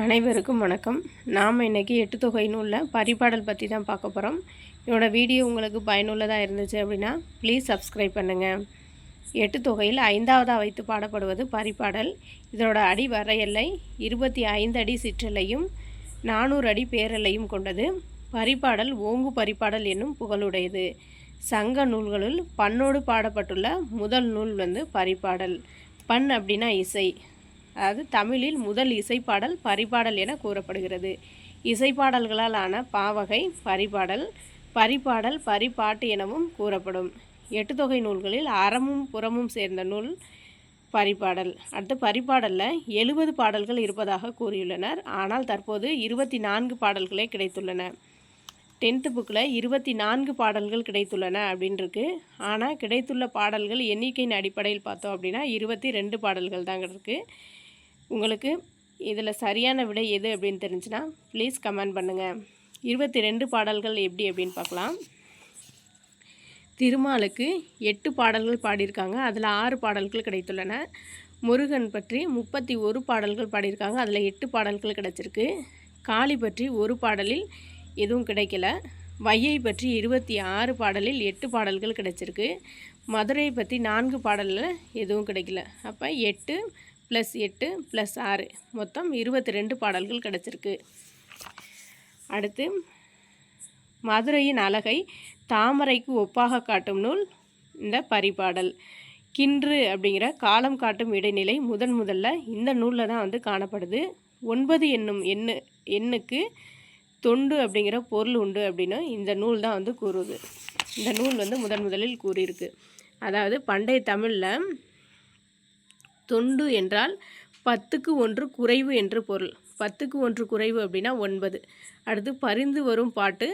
அனைவருக்கும் வணக்கம். நாம் இன்றைக்கி எட்டு தொகை நூலில் பரிபாடல் பற்றி தான் பார்க்க போகிறோம் என்னோட வீடியோ உங்களுக்கு பயனுள்ளதாக இருந்துச்சு அப்படின்னா ப்ளீஸ் சப்ஸ்கிரைப் பண்ணுங்கள் எட்டு தொகையில் ஐந்தாவதாக வைத்து பாடப்படுவது பரிபாடல். இதனோட அடி வரையல்லை இருபத்தி ஐந்து அடி சிற்றலையும் நானூறு அடி பேரலையும் கொண்டது. பரிபாடல் ஓங்கு பரிபாடல் என்னும் புகழுடையது. சங்க நூல்களுள் பண்ணோடு பாடப்பட்டுள்ள முதல் நூல் வந்து பரிபாடல். பண் அப்படின்னா இசை. அதாவது தமிழில் முதல் இசைப்பாடல் பரிபாடல் என கூறப்படுகிறது. இசைப்பாடல்களால் ஆன பாவகை பரிபாடல் பரிபாடல் பரிபாட்டு எனவும் கூறப்படும். எட்டு தொகை நூல்களில் அறமும் புறமும் சேர்ந்த நூல் பரிபாடல். அடுத்து பரிபாடலில் எழுபது பாடல்கள் இருப்பதாக கூறியுள்ளனர். ஆனால் தற்போது இருபத்தி நான்கு பாடல்களே கிடைத்துள்ளன. டென்த்து புக்கில் இருபத்தி நான்கு பாடல்கள் கிடைத்துள்ளன அப்படின்ருக்கு. ஆனால் கிடைத்துள்ள பாடல்கள் எண்ணிக்கையின் அடிப்படையில் பார்த்தோம் அப்படின்னா இருபத்தி ரெண்டு பாடல்கள் தாங்க இருக்குது உங்களுக்கு இதில் சரியான விடை எது அப்படின்னு தெரிஞ்சுன்னா ப்ளீஸ் கமெண்ட் பண்ணுங்கள் இருபத்தி ரெண்டு பாடல்கள் எப்படி அப்படின்னு பார்க்கலாம். திருமாலுக்கு எட்டு பாடல்கள் பாடியிருக்காங்க. அதில் ஆறு பாடல்கள் கிடைத்துள்ளன. முருகன் பற்றி முப்பத்தி ஒரு பாடல்கள் பாடியிருக்காங்க. அதில் எட்டு பாடல்கள் கிடச்சிருக்கு. காளி பற்றி ஒரு பாடலில் எதுவும் கிடைக்கல. வையை பற்றி இருபத்தி ஆறு பாடலில் எட்டு பாடல்கள் கிடச்சிருக்கு. மதுரை பற்றி நான்கு பாடலில் எதுவும் கிடைக்கல. அப்போ எட்டு ப்ளஸ் எட்டு ப்ளஸ் ஆறு. மொத்தம் இருபத்தி ரெண்டு பாடல்கள் கிடச்சிருக்கு. அடுத்து மதுரையின் அழகை தாமரைக்கு ஒப்பாக காட்டும் நூல் இந்த பரிபாடல். கின்று அப்படிங்கிற காலம் காட்டும் இடைநிலை முதன் முதல்ல இந்த நூலில் தான் வந்து காணப்படுது. ஒன்பது என்னும் எண்ணு எண்ணுக்கு தொண்டு அப்படிங்கிற பொருள் உண்டு அப்படின்னு இந்த நூல் தான் வந்து கூறுது. இந்த நூல் வந்து முதன் முதலில் கூறியிருக்கு. அதாவது பண்டைய தமிழில் தொண்டு என்றால் பத்துக்கு ஒன்று குறைவு என்று பொருள். பத்துக்கு ஒன்று குறைவு அப்படின்னா ஒன்பது. அடுத்து பரிந்து வரும் பாட்டு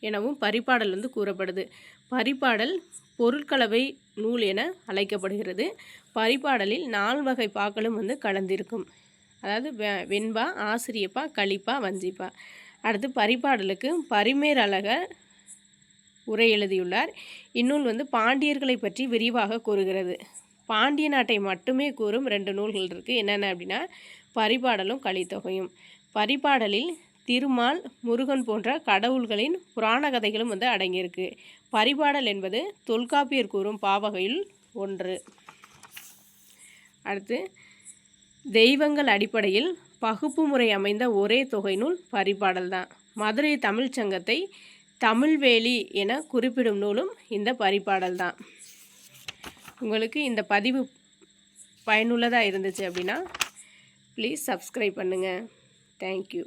எனவும் பரிபாடல் வந்து கூறப்படுது. பரிபாடல் பொருட்கலவை நூல் என அழைக்கப்படுகிறது. பரிபாடலில் நால் வகை பாக்களும் வந்து கலந்திருக்கும். அதாவது வெண்பா ஆசிரியப்பா களிப்பா வஞ்சிப்பா. அடுத்து பரிபாடலுக்கு பரிமேர் அழக உரை எழுதியுள்ளார். இந்நூல் வந்து பாண்டியர்களை பற்றி விரிவாக கூறுகிறது. பாண்டிய நாட்டை மட்டுமே கூறும் ரெண்டு நூல்கள் இருக்குது என்னென்ன அப்படின்னா பரிபாடலும் கலித்தொகையும். பரிபாடலில் திருமால் முருகன் போன்ற கடவுள்களின் புராண கதைகளும் வந்து அடங்கியிருக்கு. பரிபாடல் என்பது தொல்காப்பியர் கூறும் பாவகையில் ஒன்று. அடுத்து தெய்வங்கள் அடிப்படையில் பகுப்பு முறை அமைந்த ஒரே தொகை நூல் பரிபாடல் தான். மதுரை தமிழ்ச்சங்கத்தை தமிழ்வேலி என குறிப்பிடும் நூலும் இந்த பரிபாடல் தான். உங்களுக்கு இந்த பதிவு பயனுள்ளதாக இருந்துச்சு அப்படின்னா ப்ளீஸ் சப்ஸ்கிரைப் பண்ணுங்கள் தேங்க்யூ